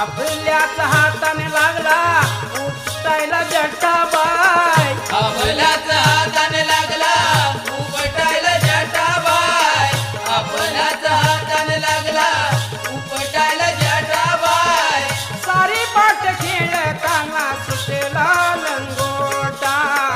आपल्याच हाताने लागला. उठायला जटा